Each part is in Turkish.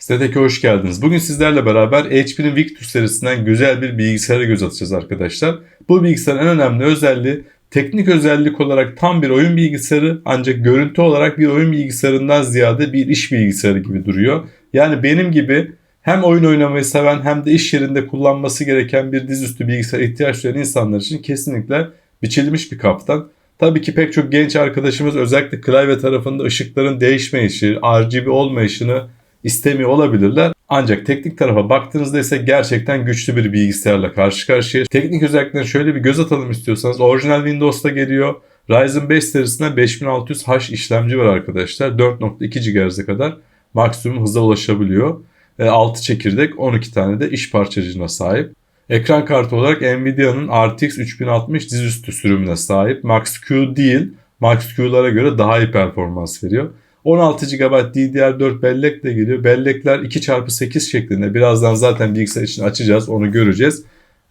Sitedeki hoş geldiniz. Bugün sizlerle beraber HP'nin Victus serisinden güzel bir bilgisayara göz atacağız arkadaşlar. Bu bilgisayarın en önemli özelliği teknik özellik olarak tam bir oyun bilgisayarı ancak görüntü olarak bir oyun bilgisayarından ziyade bir iş bilgisayarı gibi duruyor. Yani benim gibi hem oyun oynamayı seven hem de iş yerinde kullanması gereken bir dizüstü bilgisayar ihtiyaç duyan insanlar için kesinlikle biçilmiş bir kaptan. Tabii ki pek çok genç arkadaşımız özellikle klavye tarafında ışıkların değişme işi, RGB olmayışını istemiyor olabilirler. Ancak teknik tarafa baktığınızda ise gerçekten güçlü bir bilgisayarla karşı karşıya. Teknik özelliklerine şöyle bir göz atalım istiyorsanız orijinal Windows'ta geliyor. Ryzen 5 serisinde 5600H işlemci var arkadaşlar. 4.2 GHz'e kadar maksimum hıza ulaşabiliyor. 6 çekirdek 12 tane de iş parçacığına sahip. Ekran kartı olarak Nvidia'nın RTX 3060 dizüstü sürümüne sahip. Max-Q değil, Max-Q'lara göre daha iyi performans veriyor. 16 GB DDR4 bellek de geliyor. Bellekler 2x8 şeklinde. Birazdan zaten bilgisayar için açacağız. Onu göreceğiz.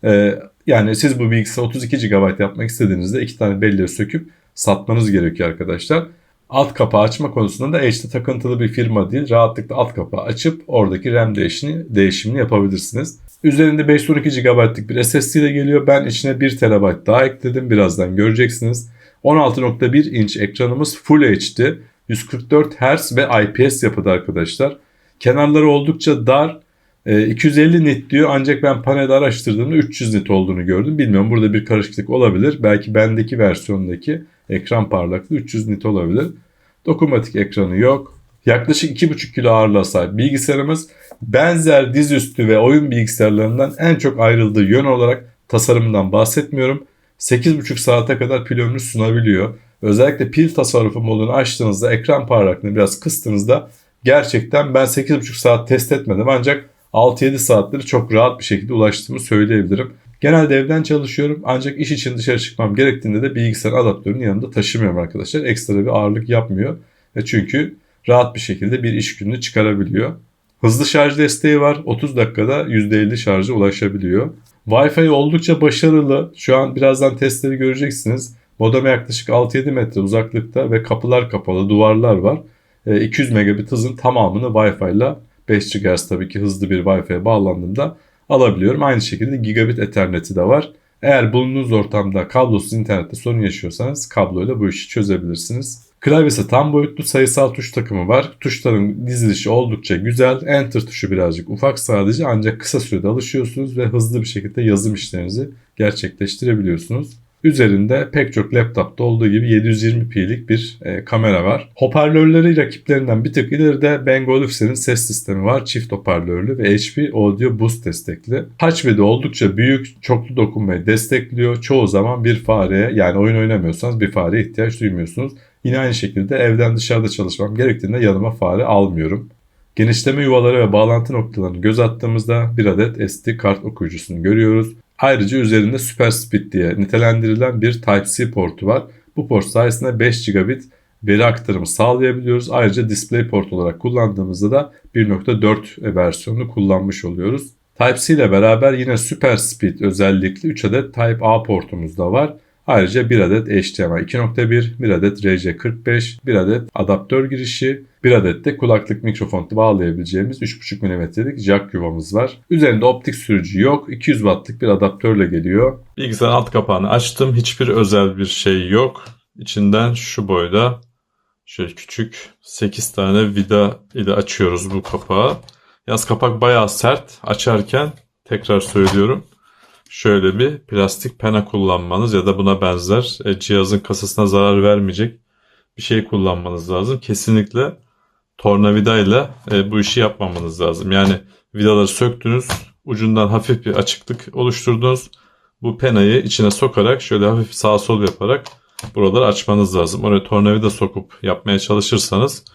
Ee, yani siz bu bilgisayarı 32 GB yapmak istediğinizde iki tane belleği söküp satmanız gerekiyor arkadaşlar. Alt kapağı açma konusunda da H'de takıntılı bir firma değil. Rahatlıkla alt kapağı açıp oradaki RAM değişimini, değişimini yapabilirsiniz. Üzerinde 512 GB'lık bir SSD ile geliyor. Ben içine 1 TB daha ekledim. Birazdan göreceksiniz. 16.1 inç ekranımız Full HD. 144 Hz ve IPS yapıda arkadaşlar. Kenarları oldukça dar. 250 e, nit diyor ancak ben panelde araştırdığımda 300 nit olduğunu gördüm. Bilmiyorum burada bir karışıklık olabilir. Belki bendeki versiyondaki ekran parlaklığı 300 nit olabilir. Dokunmatik ekranı yok. Yaklaşık 2,5 kilo ağırlığa sahip bilgisayarımız benzer dizüstü ve oyun bilgisayarlarından en çok ayrıldığı yön olarak tasarımından bahsetmiyorum. 8,5 saate kadar pil ömrü sunabiliyor. Özellikle pil tasarrufu modunu açtığınızda ekran parlaklığını biraz kıstığınızda gerçekten ben 8,5 saat test etmedim ancak 6-7 saatleri çok rahat bir şekilde ulaştığımı söyleyebilirim. Genelde evden çalışıyorum ancak iş için dışarı çıkmam gerektiğinde de bilgisayar adaptörünün yanında taşımıyorum arkadaşlar. Ekstra bir ağırlık yapmıyor. E çünkü rahat bir şekilde bir iş gününü çıkarabiliyor. Hızlı şarj desteği var. 30 dakikada %50 şarja ulaşabiliyor. Wi-Fi oldukça başarılı. Şu an birazdan testleri göreceksiniz. Modeme yaklaşık 6-7 metre uzaklıkta ve kapılar kapalı, duvarlar var. 200 megabit hızın tamamını Wi-Fi ile 5 GHz tabii ki hızlı bir Wi-Fi'ye bağlandığımda alabiliyorum. Aynı şekilde gigabit etherneti de var. Eğer bulunduğunuz ortamda kablosuz internette sorun yaşıyorsanız kabloyla bu işi çözebilirsiniz. Klavyesi tam boyutlu sayısal tuş takımı var. Tuşların dizilişi oldukça güzel. Enter tuşu birazcık ufak sadece ancak kısa sürede alışıyorsunuz ve hızlı bir şekilde yazım işlerinizi gerçekleştirebiliyorsunuz. Üzerinde pek çok laptopta olduğu gibi 720p'lik bir e, kamera var. Hoparlörleri rakiplerinden bir tık ileride Bang Olufsen'in ses sistemi var. Çift hoparlörlü ve HP Audio Boost destekli. Touchpad'i oldukça büyük, çoklu dokunmayı destekliyor. Çoğu zaman bir fareye yani oyun oynamıyorsanız bir fareye ihtiyaç duymuyorsunuz. Yine aynı şekilde evden dışarıda çalışmam gerektiğinde yanıma fare almıyorum. Genişleme yuvaları ve bağlantı noktalarını göz attığımızda bir adet SD kart okuyucusunu görüyoruz. Ayrıca üzerinde Super Speed diye nitelendirilen bir Type-C portu var. Bu port sayesinde 5 gigabit veri aktarımı sağlayabiliyoruz. Ayrıca display port olarak kullandığımızda da 1.4 versiyonunu kullanmış oluyoruz. Type-C ile beraber yine Super Speed özellikli 3 adet Type-A portumuz da var. Ayrıca bir adet HDMI 2.1, bir adet RJ45, bir adet adaptör girişi, bir adet de kulaklık mikrofon bağlayabileceğimiz 3.5 mm'lik jack yuvamız var. Üzerinde optik sürücü yok. 200 wattlık bir adaptörle geliyor. Bilgisayarın alt kapağını açtım. Hiçbir özel bir şey yok. İçinden şu boyda şöyle küçük 8 tane vida ile açıyoruz bu kapağı. Yaz kapak bayağı sert. Açarken tekrar söylüyorum şöyle bir plastik pena kullanmanız ya da buna benzer e, cihazın kasasına zarar vermeyecek bir şey kullanmanız lazım. Kesinlikle tornavida ile e, bu işi yapmamanız lazım. Yani vidaları söktünüz, ucundan hafif bir açıklık oluşturdunuz. Bu penayı içine sokarak şöyle hafif sağ sol yaparak buraları açmanız lazım. Oraya tornavida sokup yapmaya çalışırsanız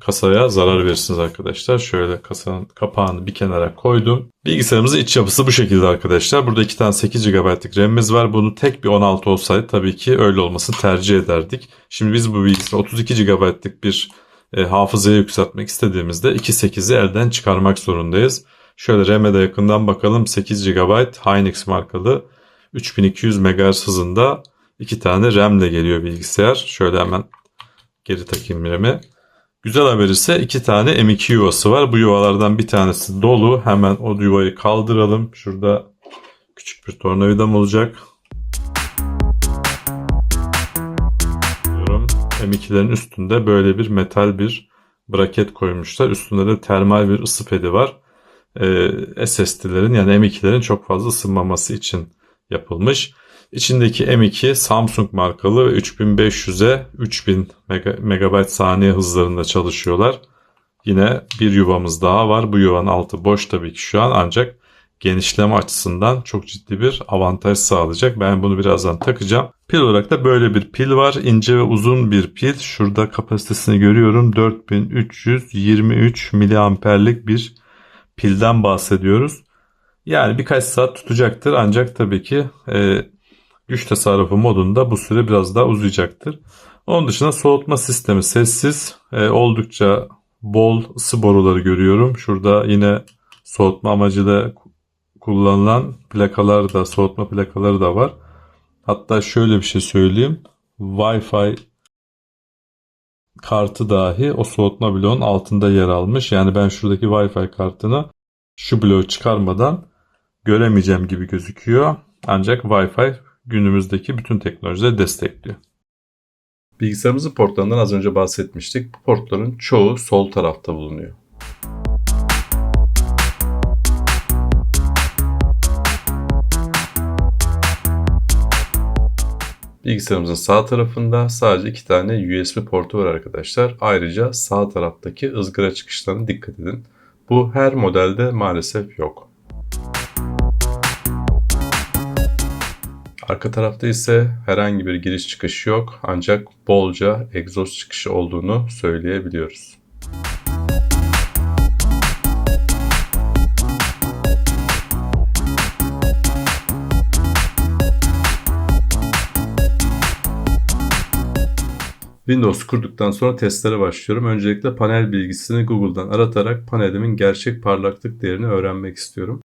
kasaya zarar verirsiniz arkadaşlar. Şöyle kasanın kapağını bir kenara koydum. Bilgisayarımızın iç yapısı bu şekilde arkadaşlar. Burada iki tane 8 GB'lık RAM'imiz var. Bunu tek bir 16 olsaydı tabii ki öyle olmasını tercih ederdik. Şimdi biz bu bilgisayarı 32 GB'lık bir e, hafızaya yükseltmek istediğimizde 2.8'i elden çıkarmak zorundayız. Şöyle RAM'e de yakından bakalım. 8 GB Hynix markalı 3200 MHz hızında iki tane RAM ile geliyor bilgisayar. Şöyle hemen geri takayım RAM'i. Güzel haber ise iki tane M2 yuvası var. Bu yuvalardan bir tanesi dolu. Hemen o yuvayı kaldıralım. Şurada küçük bir tornavidam olacak. Diyorum. M2'lerin üstünde böyle bir metal bir braket koymuşlar. Üstünde de termal bir ısı pedi var. Ee, SSD'lerin yani M2'lerin çok fazla ısınmaması için yapılmış. İçindeki M2 Samsung markalı ve 3500'e 3000 mega, megabayt saniye hızlarında çalışıyorlar. Yine bir yuvamız daha var. Bu yuvanın altı boş tabii ki şu an ancak genişleme açısından çok ciddi bir avantaj sağlayacak. Ben bunu birazdan takacağım. Pil olarak da böyle bir pil var. İnce ve uzun bir pil. Şurada kapasitesini görüyorum. 4323 miliamperlik bir pilden bahsediyoruz. Yani birkaç saat tutacaktır ancak tabii ki e, güç tasarrufu modunda bu süre biraz daha uzayacaktır. Onun dışında soğutma sistemi sessiz. E, oldukça bol ısı boruları görüyorum. Şurada yine soğutma amacıyla kullanılan plakalar da soğutma plakaları da var. Hatta şöyle bir şey söyleyeyim. Wi-Fi kartı dahi o soğutma bloğun altında yer almış. Yani ben şuradaki Wi-Fi kartını şu bloğu çıkarmadan göremeyeceğim gibi gözüküyor. Ancak Wi-Fi günümüzdeki bütün teknolojileri destekliyor. Bilgisayarımızın portlarından az önce bahsetmiştik. Bu portların çoğu sol tarafta bulunuyor. Bilgisayarımızın sağ tarafında sadece iki tane USB portu var arkadaşlar. Ayrıca sağ taraftaki ızgara çıkışlarına dikkat edin. Bu her modelde maalesef yok. Arka tarafta ise herhangi bir giriş çıkışı yok ancak bolca egzoz çıkışı olduğunu söyleyebiliyoruz. Windows kurduktan sonra testlere başlıyorum. Öncelikle panel bilgisini Google'dan aratarak panelimin gerçek parlaklık değerini öğrenmek istiyorum.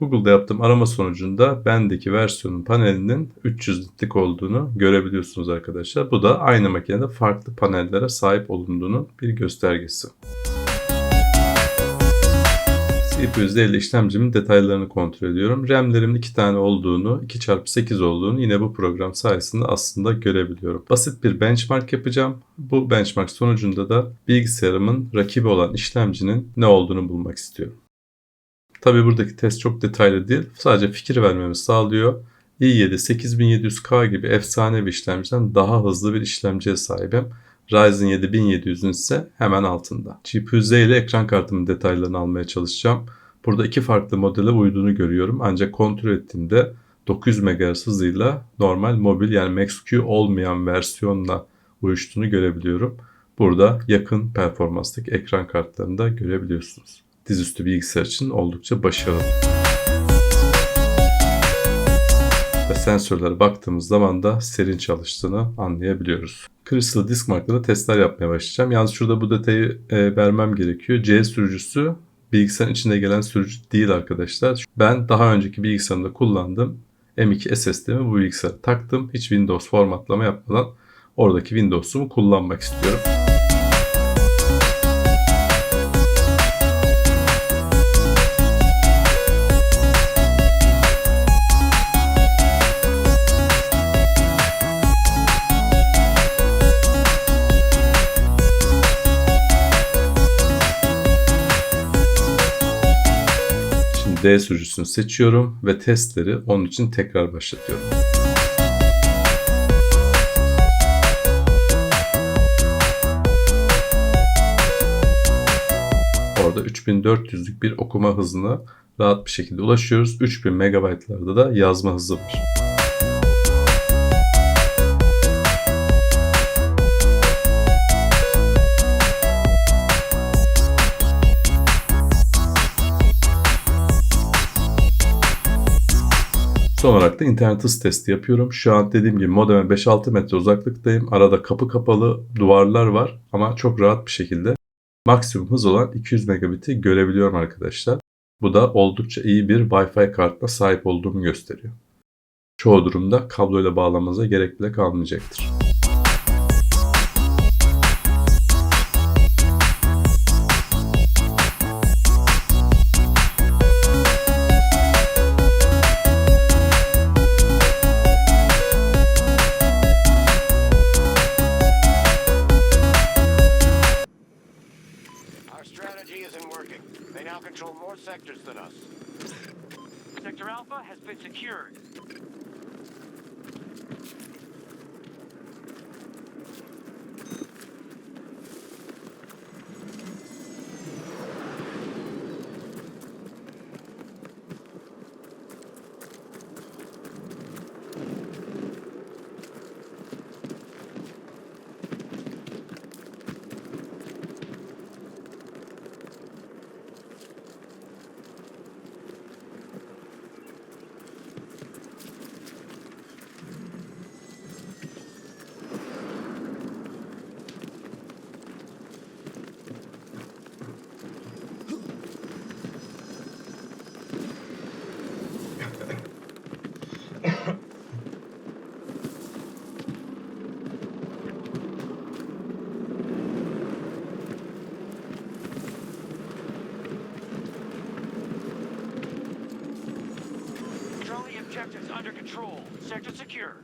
Google'da yaptığım arama sonucunda bendeki versiyonun panelinin 300 nitlik olduğunu görebiliyorsunuz arkadaşlar. Bu da aynı makinede farklı panellere sahip olunduğunun bir göstergesi. CPU ile işlemcimin detaylarını kontrol ediyorum. RAM'lerimin 2 tane olduğunu, 2x8 olduğunu yine bu program sayesinde aslında görebiliyorum. Basit bir benchmark yapacağım. Bu benchmark sonucunda da bilgisayarımın rakibi olan işlemcinin ne olduğunu bulmak istiyorum. Tabi buradaki test çok detaylı değil. Sadece fikir vermemi sağlıyor. i7 8700K gibi efsane bir işlemciden daha hızlı bir işlemciye sahibim. Ryzen 7 1700'ün ise hemen altında. GPU-Z ile ekran kartımın detaylarını almaya çalışacağım. Burada iki farklı modele uyduğunu görüyorum. Ancak kontrol ettiğimde 900 MHz hızıyla normal mobil yani Max-Q olmayan versiyonla uyuştuğunu görebiliyorum. Burada yakın performanstaki ekran kartlarını da görebiliyorsunuz dizüstü bilgisayar için oldukça başarılı. Ve sensörlere baktığımız zaman da serin çalıştığını anlayabiliyoruz. Crystal Disk markada testler yapmaya başlayacağım. Yalnız şurada bu detayı e, vermem gerekiyor. C sürücüsü bilgisayarın içinde gelen sürücü değil arkadaşlar. Ben daha önceki bilgisayarımda kullandığım M2 SSD'mi bu bilgisayara taktım. Hiç Windows formatlama yapmadan oradaki Windows'umu kullanmak istiyorum. D sürücüsünü seçiyorum ve testleri onun için tekrar başlatıyorum. Orada 3400'lük bir okuma hızına rahat bir şekilde ulaşıyoruz. 3000 MB'larda da yazma hızı var. Olarak da internet hız testi yapıyorum. Şu an dediğim gibi modeme 5-6 metre uzaklıktayım. Arada kapı kapalı duvarlar var ama çok rahat bir şekilde maksimum hız olan 200 megabit'i görebiliyorum arkadaşlar. Bu da oldukça iyi bir Wi-Fi kartına sahip olduğumu gösteriyor. Çoğu durumda kabloyla bağlamanıza gerek bile kalmayacaktır. Isn't working. They now control more sectors than us. Sector Alpha has been secured. Objectives under control. Sector secure.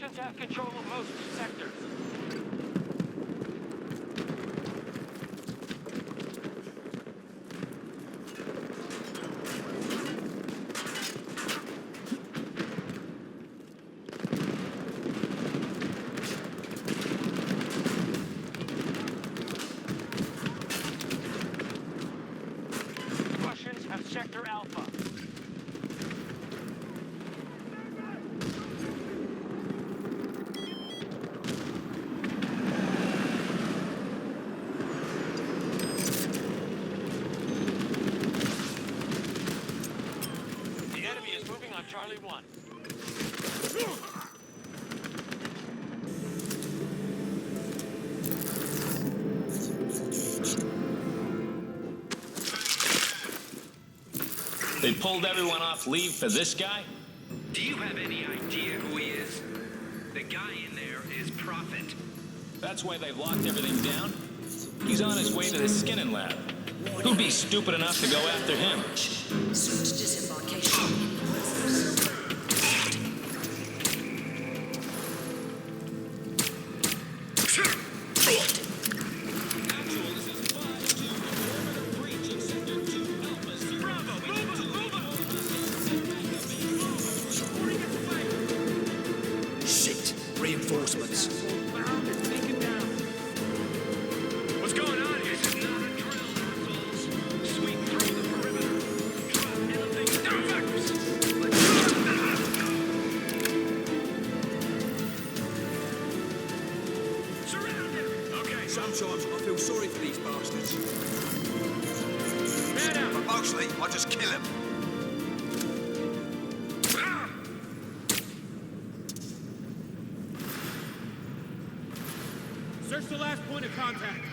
Russians have control of most sectors. Russians have Sector Alpha. The enemy is moving on Charlie 1. They pulled everyone off leave for this guy? Do you have any idea who he is? The guy in there is Prophet. That's why they've locked everything down? He's on his way to the skinning lab. Who'd be stupid enough to go after him? Sometimes I feel sorry for these bastards. But mostly, I just kill them. Search the last point of contact.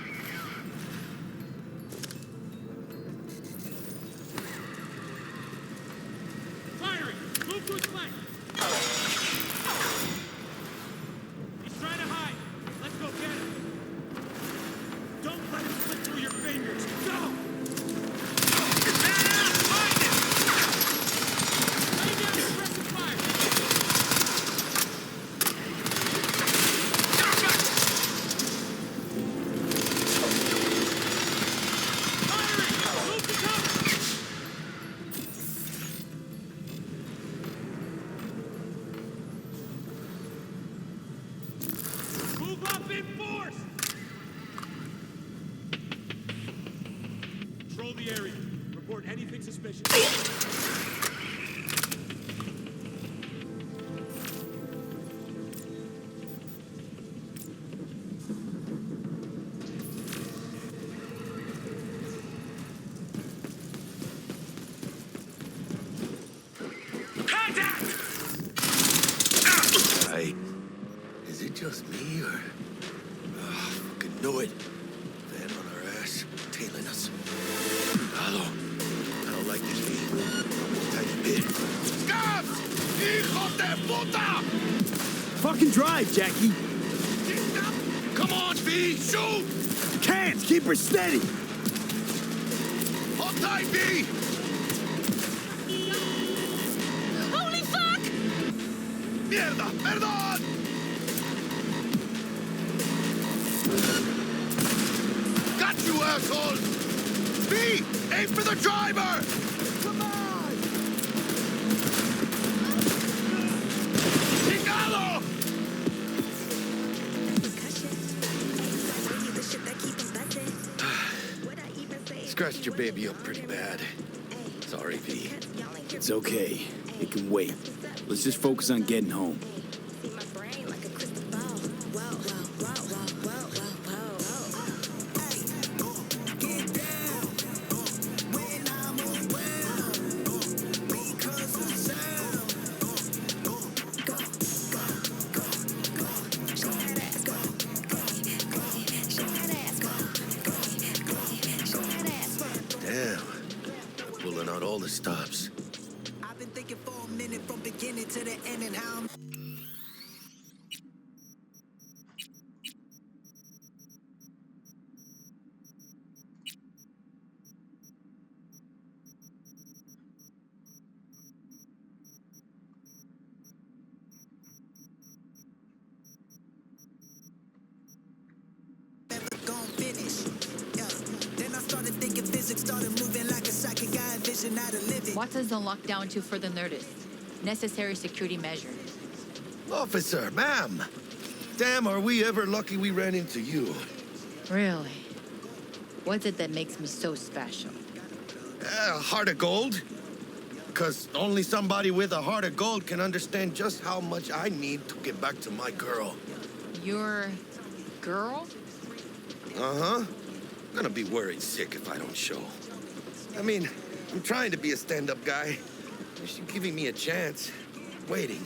Puta! Fucking drive, Jackie. Come on, V! Shoot! Can't keep her steady. Hold tight, V! Holy fuck! Mierda! Perdón! Got you, asshole! V! Aim for the driver! Your baby up pretty bad. Sorry, V. It's okay. It can wait. Let's just focus on getting home. How to live it. Watson's on lockdown to further notice. Necessary security measure. Officer, ma'am. Damn, are we ever lucky we ran into you. Really? What's it that makes me so special? Uh, heart of gold? Because only somebody with a heart of gold can understand just how much I need to get back to my girl. Your girl? Uh huh. Gonna be worried sick if I don't show. I mean, I'm trying to be a stand up guy. She's giving me a chance. Waiting.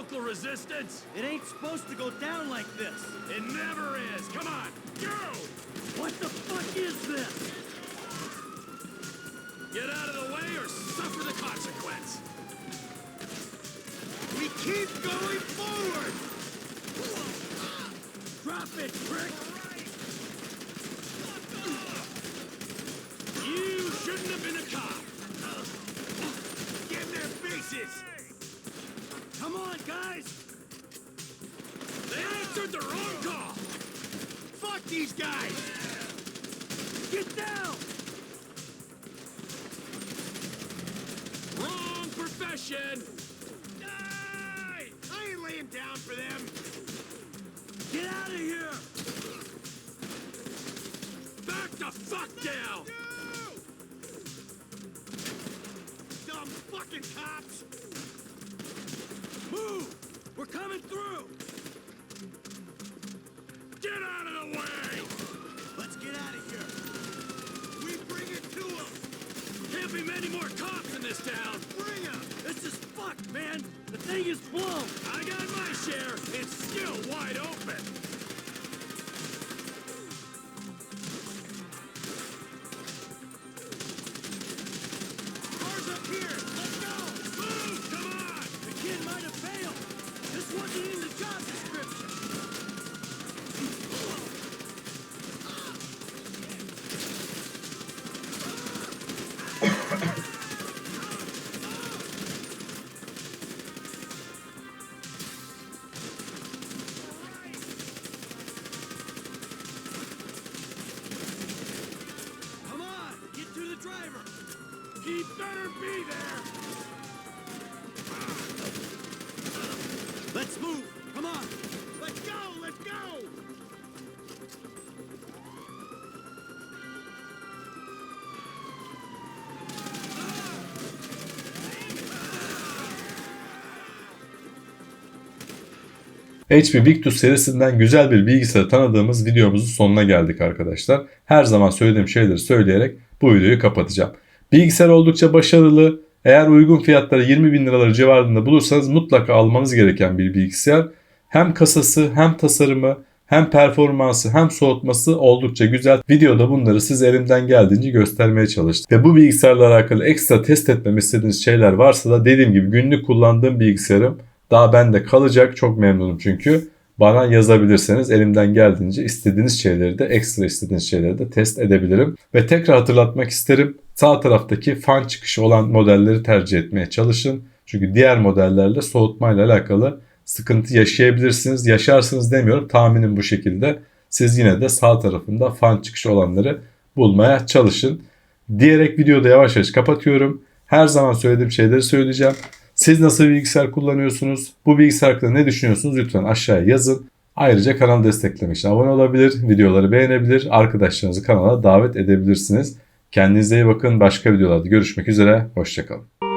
Local resistance? It ain't supposed to go down like this! It never is. Come on, go! What the fuck is this? Get out of the way or suffer the consequence. We keep going forward! Drop it, prick! The wrong call. Fuck these guys! Get down! Wrong profession. Die! I ain't laying down for them! Get out of here! Back the fuck down. Dumb fucking cops! Move! We're coming through! This town. Bring them! This is fucked, man! The thing is blown! I got my share. It's still wide open. HP Victus serisinden güzel bir bilgisayarı tanıdığımız videomuzun sonuna geldik arkadaşlar. Her zaman söylediğim şeyleri söyleyerek bu videoyu kapatacağım. Bilgisayar oldukça başarılı. Eğer uygun fiyatları 20 bin liraları civarında bulursanız mutlaka almanız gereken bir bilgisayar. Hem kasası hem tasarımı hem performansı hem soğutması oldukça güzel. Videoda bunları size elimden geldiğince göstermeye çalıştım. Ve bu bilgisayarla alakalı ekstra test etmemi istediğiniz şeyler varsa da dediğim gibi günlük kullandığım bilgisayarım daha bende kalacak. Çok memnunum çünkü. Bana yazabilirseniz elimden geldiğince istediğiniz şeyleri de ekstra istediğiniz şeyleri de test edebilirim. Ve tekrar hatırlatmak isterim. Sağ taraftaki fan çıkışı olan modelleri tercih etmeye çalışın. Çünkü diğer modellerle soğutmayla alakalı sıkıntı yaşayabilirsiniz. Yaşarsınız demiyorum tahminim bu şekilde. Siz yine de sağ tarafında fan çıkışı olanları bulmaya çalışın. Diyerek videoda yavaş yavaş kapatıyorum. Her zaman söylediğim şeyleri söyleyeceğim. Siz nasıl bir bilgisayar kullanıyorsunuz? Bu bilgisayar hakkında ne düşünüyorsunuz? Lütfen aşağıya yazın. Ayrıca kanalı desteklemek için abone olabilir, videoları beğenebilir, arkadaşlarınızı kanala davet edebilirsiniz. Kendinize iyi bakın. Başka videolarda görüşmek üzere. Hoşçakalın.